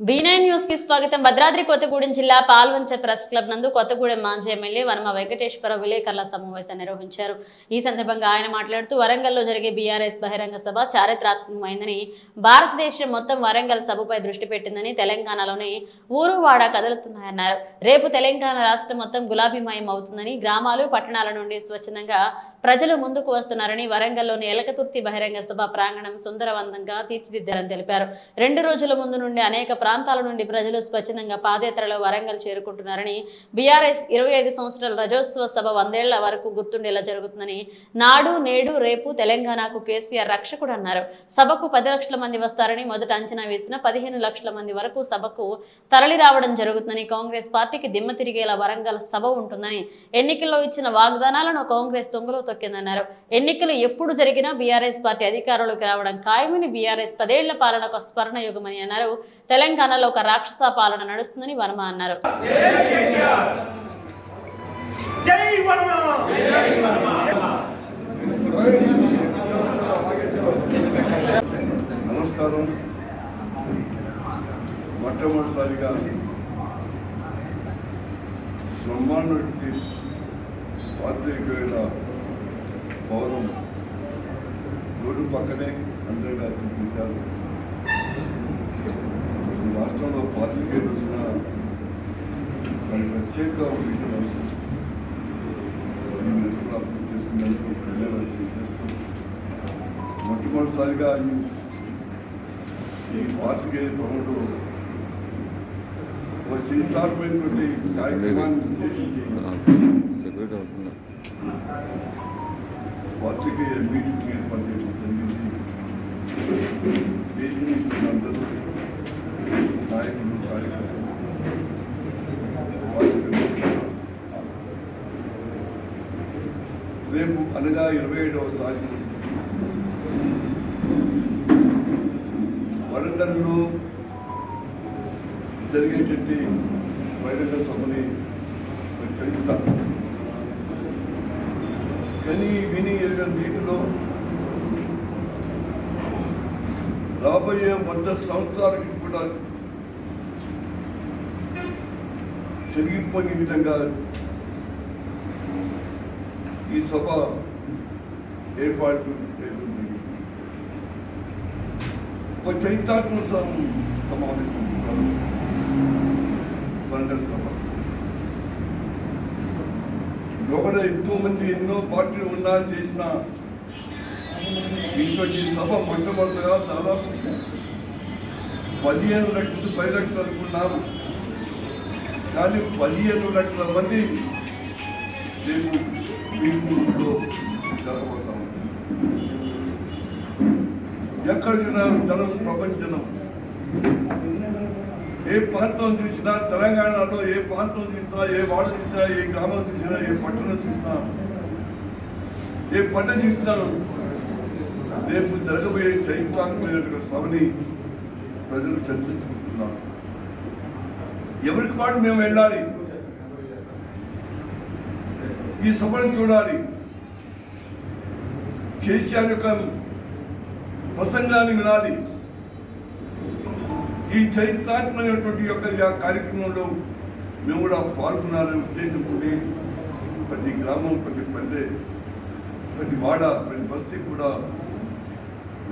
B nine న్యూస్కి స్వాగతం. భద్రాద్రి కొత్తగూడెం జిల్లా పాల్వంచ ప్రెస్ క్లబ్ నందు కొత్తగూడెం మాజీ ఎమ్మెల్యే వనమ వెంకటేశ్వర విలేకరుల సమావేశం నిర్వహించారు. ఈ సందర్భంగా ఆయన మాట్లాడుతూ వరంగల్లో జరిగే బీఆర్ఎస్ బహిరంగ సభ చారిత్రాత్మకమైందని భారతదేశం మొత్తం వరంగల్ సభపై దృష్టి పెట్టిందని తెలంగాణలోని ఊరు వాడ కదులుతున్నాయన్నారు. రేపు తెలంగాణ రాష్ట్రం మొత్తం గులాబీమయం అవుతుందని గ్రామాలు పట్టణాల నుండి స్వచ్ఛందంగా ప్రజలు ముందుకు వస్తున్నారని వరంగల్లోని ఎలకతుర్తి బహిరంగ సభ ప్రాంగణం సుందరవంతంగా తీర్చిదిద్దారని తెలిపారు. రెండు రోజుల ముందు నుండి అనేక ప్రాంతాల నుండి ప్రజలు స్వచ్ఛందంగా పాదయాత్రలో వరంగల్ చేరుకుంటున్నారని బీఆర్ఎస్ ఇరవై ఐదు సంవత్సరాల రజోత్సవ సభ వందేళ్ళ వరకు గుర్తుండేలా జరుగుతుందని నాడు నేడు రేపు తెలంగాణకు కేసీఆర్ రక్షకుడు అన్నారు. సభకు పది లక్షల మంది వస్తారని మొదట అంచనా వేసిన పదిహేను లక్షల మంది వరకు సభకు తరలి రావడం జరుగుతుందని కాంగ్రెస్ పార్టీకి దిమ్మ తిరిగేలా వరంగల్ సభ ఉంటుందని ఎన్నికల్లో ఇచ్చిన వాగ్దానాలను కాంగ్రెస్ తొంగలో తొక్కిందన్నారు ఎన్నికలు ఎప్పుడు జరిగినా బీఆర్ఎస్ పార్టీ అధికారంలోకి రావడం ఖాయమని బీఆర్ఎస్ పదేళ్ళ పాలన ఒక స్మరణ యుగమని అన్నారు. తెలంగాణలో ఒక రాక్షస పాలన నడుస్తుందని వర్మ అన్నారు. జై వర్మ! నమస్కారం. మొట్టమొదటిసారిగా పాత్రికేయుల భవనం రోడ్డు పక్కనే హండ్రెడ్ చూపించారు ఈ రాష్ట్రంలో పాత్రికేయులు వచ్చిన వారి ప్రత్యేక విషయం అవసరం. అర్థం చేస్తూ మొట్టమొదటిసారిగా ఈ ఈ పాత్రికేయ భవనంలో ఒక చరిత్రాత్మకమైనటువంటి కార్యక్రమాన్ని ఉద్దేశించి పాత్రికేయ మీటింగ్ ఏర్పాటు చేయడం జరిగింది. వేదిక అందరూ నాయకులు కార్యకర్తలు రేపు అనగా ఇరవై ఏడవ తారీఖు వరంగల్లో జరిగేటువంటి బహిరంగ సభని చరిత్ర కానీ విని ఎరగని నీటిలో రాబోయే వంద సంవత్సరాలకి కూడా చెరిగిపోయే విధంగా ఈ సభ ఏర్పాటు చేయడం జరిగింది ఒక చరిత్రాత్మక సమావేశం సభ. లోపల ఎంతో మంది ఎన్నో పార్టీలు ఉన్నా చేసిన ఇటువంటి సభ మొట్టమొదటిగా దాదాపు పదిహేను లక్షలు పది లక్షలు అనుకున్నాము కానీ పదిహేను లక్షల మంది రేపు మీటింగ్లో జరగబోతాము ఎక్కడ ప్రపంచ జనం. ప్రపంచనం ఏ ప్రాంతం చూసినా తెలంగాణలో ఏ ప్రాంతం చూసినా ఏ వాడు చూసినా ఏ గ్రామం చూసినా ఏ పట్టణం చూసినా ఏ పంట చూసినా రేపు జరగబోయే చైత్రాత్మకమైన సభని ప్రజలు చర్చించుకుంటున్నారు ఎవరికి పాటు మేము వెళ్ళాలి? ఈ సభను చూడాలి. కేసీఆర్ యొక్క ప్రసంగాన్ని వినాలి. ఈ చైత్రాత్మకమైనటువంటి యొక్క కార్యక్రమంలో మేము కూడా పాల్గొనాలనే ఉద్దేశంతో ప్రతి గ్రామం ప్రతి పల్లె ప్రతి వాడ ప్రతి బస్తీ కూడా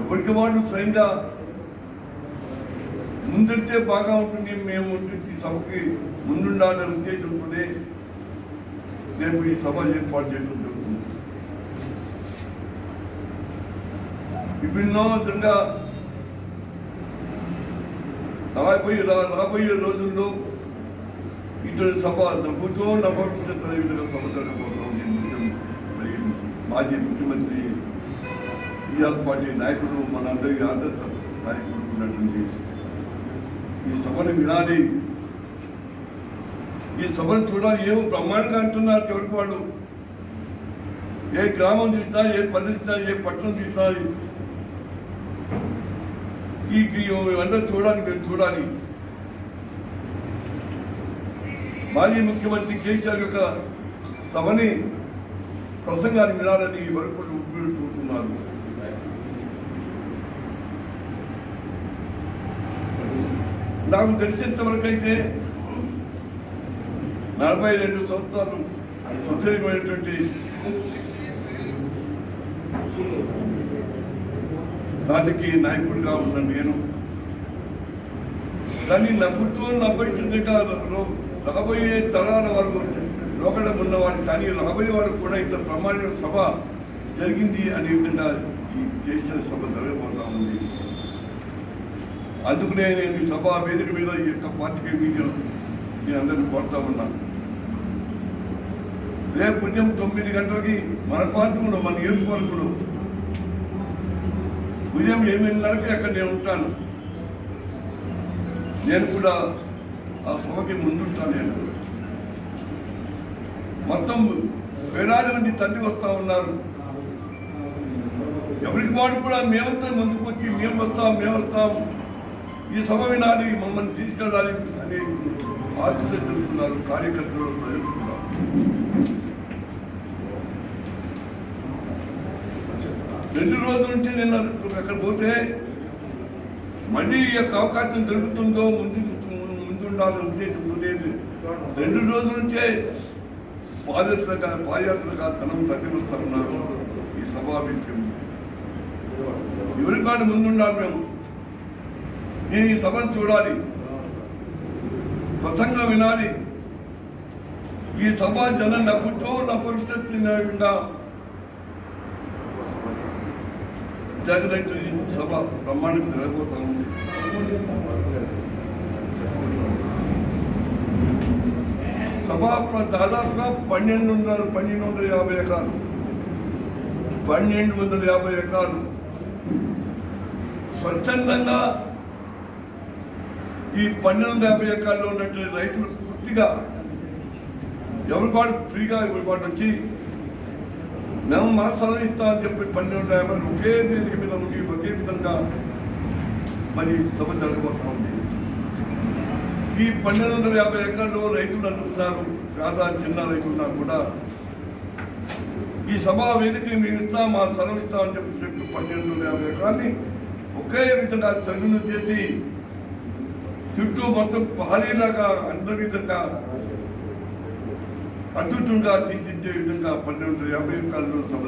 ఎవరికి వాళ్ళు స్వయంగా ముందుంటే బాగా ఉంటుంది మేము ఈ సభకి ముందుండాలనే ఉద్దేశంతోనే రేపు ఈ సభ ఏర్పాటు చేయడం జరుగుతుంది. విభిన్నంగా రాబోయే రా- రాబోయే రోజుల్లో ఇటువంటి సభ నవ్వుతో నభవిష్యత్తు విధంగా సభ జరగబోతోంది మరి మాజీ ముఖ్యమంత్రి టీఆర్ పార్టీ నాయకుడు మనందరికీ ఆదర్శ నాయకుడుకున్నటువంటి ఈ సభను వినాలి. ఈ సభను చూడాలి. ఏం బ్రహ్మాండంగా అంటున్నారు ఎవరికి వాళ్ళు? ఏ గ్రామం చూసినా ఏ పల్లె చూసినా ఏ పట్టణం చూసినా ఈ ఇవన్నీ చూడాలి మేము చూడాలి. మాజీ ముఖ్యమంత్రి కేసీఆర్ యొక్క సభని ప్రసంగాన్ని వినాలని వరకు చూస్తున్నారు. నాకు తెలిసినంత వరకు అయితే నలభై రెండు సంవత్సరాలు సుదీర్ఘమైనటువంటి రాజకీయ నాయకుడిగా ఉన్న నేను. కానీ నా పుట్టుకొని అప్పగించిందిగా రాబోయే తరాల వరకు లోకడం ఉన్నవాడు కానీ రాబోయే వారు కూడా ఇంత ప్రమాణ సభ జరిగింది అనే విధంగా ఈ దేశ సభ జరగబోతా ఉంది. అందుకనే నేను ఈ సభ వేదిక మీద ఈ యొక్క పార్టీ మీడియా నేను అందరిని కోరుతా ఉన్నాను రేపు ఉదయం తొమ్మిది గంటలకి మన ప్రాంతంలో మన నియోజకవర్గంలో ఉదయం ఎనిమిదిన్నరకి అక్కడ నేను ఉంటాను. నేను కూడా ఆ సభకి ముందుంటాను నేను. మొత్తం వేలాది మంది తల్లి వస్తూ ఉన్నారు. ఎవరికి వాడు కూడా మేమంతా ముందుకు వచ్చి మేము వస్తాం మేము వస్తాం. ఈ సభ వినాలి మమ్మల్ని తీసుకెళ్ళాలి అని ఆలోచన చెందుతున్నారు కార్యకర్తలు ప్రజలు రెండు రోజుల నుంచి నేను అక్కడ పోతే మళ్ళీ ఈ యొక్క అవకాశం దొరుకుతుందో ముందు ముందుండాలని ఉద్దేశంతో లేదు. రెండు రోజుల నుంచే పాదయాత్రగా పాదయాత్రగా తనం తగ్గి ఈ సభా వేదిక ఎవరికాడు ముందుండాలి మేము? నేను ఈ సభను చూడాలి. ప్రసంగం వినాలి. ఈ సభ జన నవ్వుతో నా భవిష్యత్తు జగన్ ఈ సభ బ్రహ్మాండం జరగబోతా ఉంది. సభ దాదాపుగా పన్నెండు పన్నెండు వందల యాభై ఎకరాలు. పన్నెండు వందల యాభై ఎకరాలు. స్వచ్ఛందంగా ఈ పన్నెండు వందల యాభై ఎకరాల్లో ఉన్నటువంటి రైతులు పూర్తిగా ఎవరి వాళ్ళు ఫ్రీగా ఎవరి వచ్చి మేము మా స్థలం ఇస్తామని చెప్పి పన్నెండు వందల యాభై ఒకే వేదిక మీద ఉండి ఒకే విధంగా మరి సభ జరగబోతా ఉంది. ఈ పన్నెండు వందల యాభై ఎకరాల్లో రైతులు అనుకున్నారు. కాదా చిన్న రైతులున్నా కూడా. ఈ సభా వేదికని మేము ఇస్తాం మా స్థలం ఇస్తామని చెప్పి చెప్పి పన్నెండు వందల యాభై ఎకరాన్ని ఒకే విధంగా చదువును చేసి చుట్టూ మొత్తం పహారీలాగా అందరి విధంగా అద్భుతంగా తీర్చిదిద్దే విధంగా పన్నెండు యాభై కాలంలో సభ